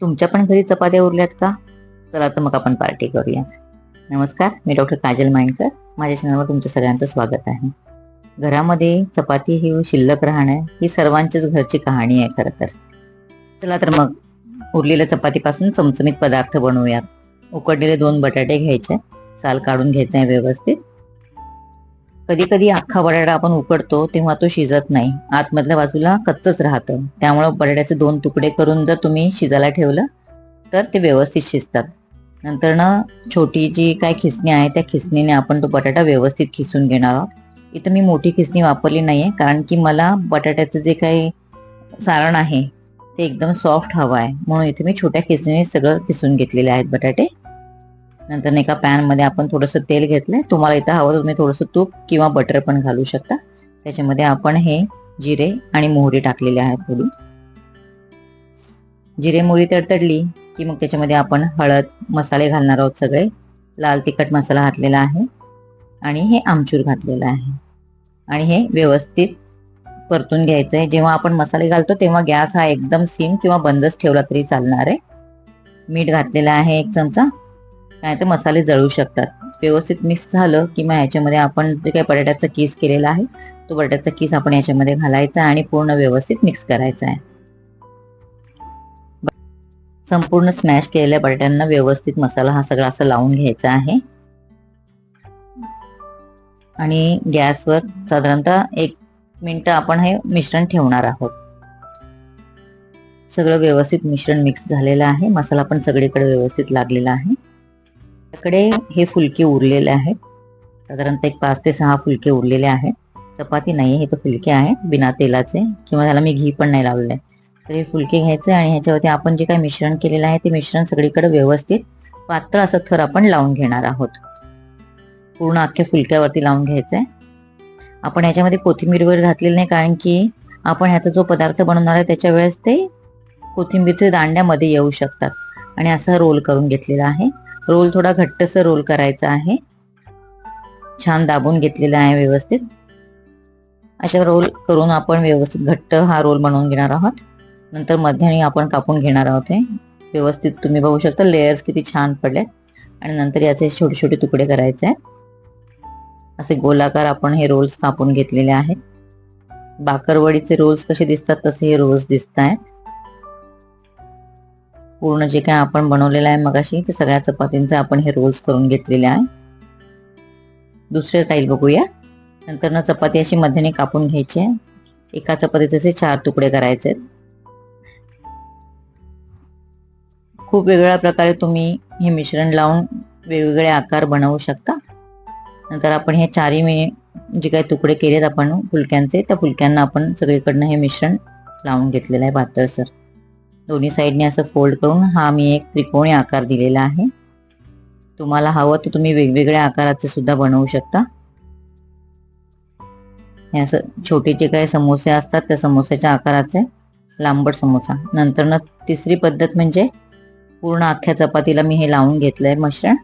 तुमच्या पण घरी चपात्या उरल्यात का? चला तर मग आपण पार्टी करूया. नमस्कार मी डॉक्टर काजल माइंडकर माझ्या चॅनलवर तुमचं सगळ्यांचं स्वागत आहे. घरामध्ये चपाती ही शिल्लक राहणं ही सर्वांच्याच घरची कहाणी आहे खरं तर. चला तर मग उरलेल्या चपातीपासून चमचमीत पदार्थ बनवूयात. उकडलेले दोन बटाटे घ्यायचे. साल काढून घ्यायचे आहे व्यवस्थित. कधी कधी अख्खा बटाटा आपण उकडतो तेव्हा तो शिजत नाही. आतमधल्या बाजूला कच्चच राहतं. त्यामुळं बटाट्याचे दोन तुकडे करून जर तुम्ही शिजायला ठेवलं तर ते व्यवस्थित शिजतात. नंतर ना छोटी जी काय खिसणी आहे त्या खिसणीने आपण तो बटाटा व्यवस्थित खिसून घेणार आहोत. इथं मी मोठी खिसणी वापरली नाही आहे कारण की मला बटाट्याचं जे काही सारण आहे ते एकदम सॉफ्ट हवं आहे. म्हणून इथे मी छोट्या खिसणीने सगळं खिसून घेतलेले आहेत बटाटे. नंतर एका पॅनमध्ये आपण थोडंसं तेल घेतलंय. तुम्हाला इथं हवं तर तुम्ही थोडंसं तूप किंवा बटर पण घालू शकता. त्याच्यामध्ये आपण हे जिरे आणि मोहरी टाकलेले आहेत थोडी. जिरे मोहरी तडतडली की मग त्याच्यामध्ये आपण हळद मसाले घालणार आहोत सगळे. लाल तिखट मसाला घातलेला आहे. आणि हे आमचूर घातलेलं आहे. आणि हे व्यवस्थित परतून घ्यायचं आहे जेव्हा आपण मसाले घालतो तेव्हा गॅस हा एकदम सिम किंवा बंदच ठेवला तरी चालणार आहे. मीठ घातलेलं आहे एक चमचा. नाही तर मसाले जळू शकतात. व्यवस्थित मिक्स झालं की मग ह्याच्यामध्ये आपण जे काही बटाट्याचा किस केलेला आहे तो बटाट्याचा किस आपण याच्यामध्ये घालायचा आणि पूर्ण व्यवस्थित मिक्स करायचा आहे. संपूर्ण स्मॅश केलेल्या बटाट्यांना व्यवस्थित मसाला हा सगळा असं लावून घ्यायचा आहे. आणि गॅसवर साधारणतः एक मिनिट आपण हे मिश्रण ठेवणार आहोत. सगळं व्यवस्थित मिश्रण मिक्स झालेलं आहे. मसाला पण सगळीकडे व्यवस्थित लागलेला आहे. माझ्याकडे हे फुलके उरलेले आहेत. साधारणतः एक पाच ते सहा फुलके उरलेले आहेत. चपाती नाही हे तर फुलके आहेत बिना तेलाचे. किंवा त्याला मी घी पण नाही लावलेलं आहे. तर हे फुलके घ्यायचे आणि ह्याच्यावरती आपण जे काही मिश्रण केलेलं आहे ते मिश्रण सगळीकडे व्यवस्थित पात्र असं थर आपण लावून घेणार आहोत. पूर्ण अख्ख्या फुलक्यावरती लावून घ्यायचं आहे आपण ह्याच्यामध्ये कोथिंबीर वगैरे घातलेली नाही कारण की आपण ह्याचा जो पदार्थ बनवणार आहे त्याच्या वेळेस ते कोथिंबीरचे दांड्यामध्ये येऊ शकतात. आणि असा रोल करून घेतलेला आहे. रोल थोडा घट्टसर रोल करायचा आहे. छान दाबून घेतलेला आहे व्यवस्थित. अशा रोल करून आपण व्यवस्थित घट्ट हा रोल बनवून घेणार आहोत. नंतर मध्याने आपण कापून घेणार आहोत हे. व्यवस्थित तुम्ही बघू शकता लेयर्स किती छान पडले आणि नंतर याचे छोटे छोटे तुकडे करायचे आहेत. असे गोलाकार आपण हे रोल्स कापून घेतलेले आहेत. बाकरवडीचे रोल्स कसे दिसतात तसे हे रोल्स दिसत आहेत पूर्ण जे काय आपण बनवलेलं आहे मगाशी ते सगळ्या चपातींचे आपण हे रोल्स करून घेतलेले आहे. दुसरे स्टाईल बघूया. नंतर ना चपाती अशी मध्याने कापून घ्यायची आहे. एका चपातीचे असे चार तुकडे करायचे खूप वेगळ्या प्रकारे तुम्ही हे मिश्रण लावून वेगवेगळे आकार बनवू शकता. नंतर आपण हे चारही मी जे काही तुकडे केलेत आपण फुलक्यांचे त्या फुलक्यांना आपण सगळीकडनं हे मिश्रण लावून घेतलेलं आहे पातळसर दोन्ही साईडने असं फोल्ड करून हा मी एक त्रिकोणी आकार दिलेला आहे. तुम्हाला हवं तर तुम्ही वेगवेगळ्या आकाराचे सुद्धा बनवू शकता. हे असं छोटे जे काही समोसे असतात त्या समोस्याच्या आकाराचे लांबट समोसा. नंतर ना तिसरी पद्धत म्हणजे पूर्ण अख्ख्या चपातीला मी हे लावून घेतलं आहे मिश्रण.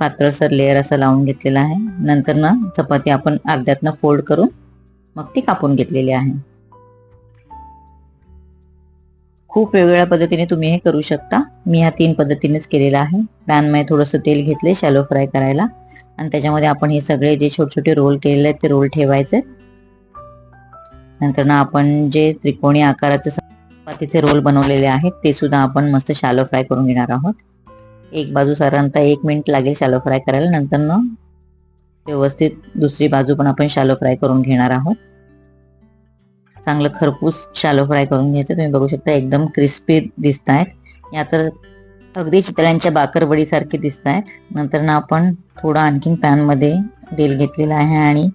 पातळसर लेअर असं लावून घेतलेला आहे. नंतर ना चपाती आपण अर्ध्यातनं फोल्ड करून मग ती कापून घेतलेली आहे. खूप वेगवेगळ्या पद्धतीने तुम्ही हे करू शकता. मी ह्या तीन पद्धतीनेच केलेलं आहे. पॅनमध्ये थोडंसं तेल घेतले शॅलो फ्राय करायला. आणि त्याच्यामध्ये आपण हे सगळे जे छोटे छोटे रोल केलेले आहेत ते रोल ठेवायचे. नंतर ना आपण जे त्रिकोणी आकाराचे चपातीचे रोल बनवलेले आहेत ते सुद्धा आपण मस्त शॅलो फ्राय करून घेणार आहोत. एक बाजू साधारणतः एक मिनिट लागेल शॅलो फ्राय करायला. नंतर ना व्यवस्थित दुसरी बाजू पण आपण शॅलो फ्राय करून घेणार आहोत. चांगलं खरपूस शालो फ्राय करून घ्यायचं. तुम्ही बघू शकता एकदम क्रिस्पी दिसत आहेत या तर अगदी चितळ्यांच्या बाकरवडीसारखे दिसत आहेत नंतर ना आपण थोडा आणखीन पॅनमध्ये तेल घेतलेला आहे आणि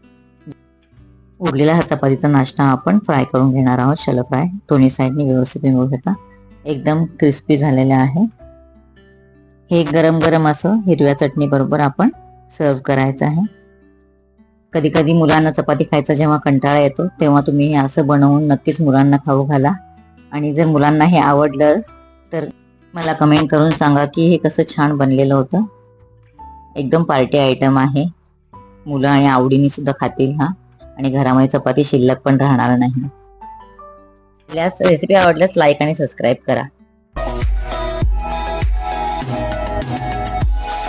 उरलेला हा चपातीचा नाश्ता आपण फ्राय करून घेणार आहोत शालो फ्राय. दोन्ही साईडनी व्यवस्थित तुम्ही बघू शकता. एकदम क्रिस्पी झालेले आहे. हे गरम गरम असं हिरव्या चटणी बरोबर आपण सर्व करायचं आहे. कधी कधी मुलांना चपाती खायचा जेव्हा कंटाळा येतो तेव्हा तुम्ही हे असं बनवून नक्कीच मुलांना खाऊ घाला. आणि जर मुलांना हे आवडलं तर मला कमेंट करून सांगा की हे कसं छान बनलेलं होतं. एकदम पार्टी आयटम आहे. मुलं आणि आवडीने सुद्धा खातील हा. आणि घरामध्ये चपाती शिल्लक पण राहणार नाही. रेसिपी आवडल्यास लाईक आणि सबस्क्राईब करा.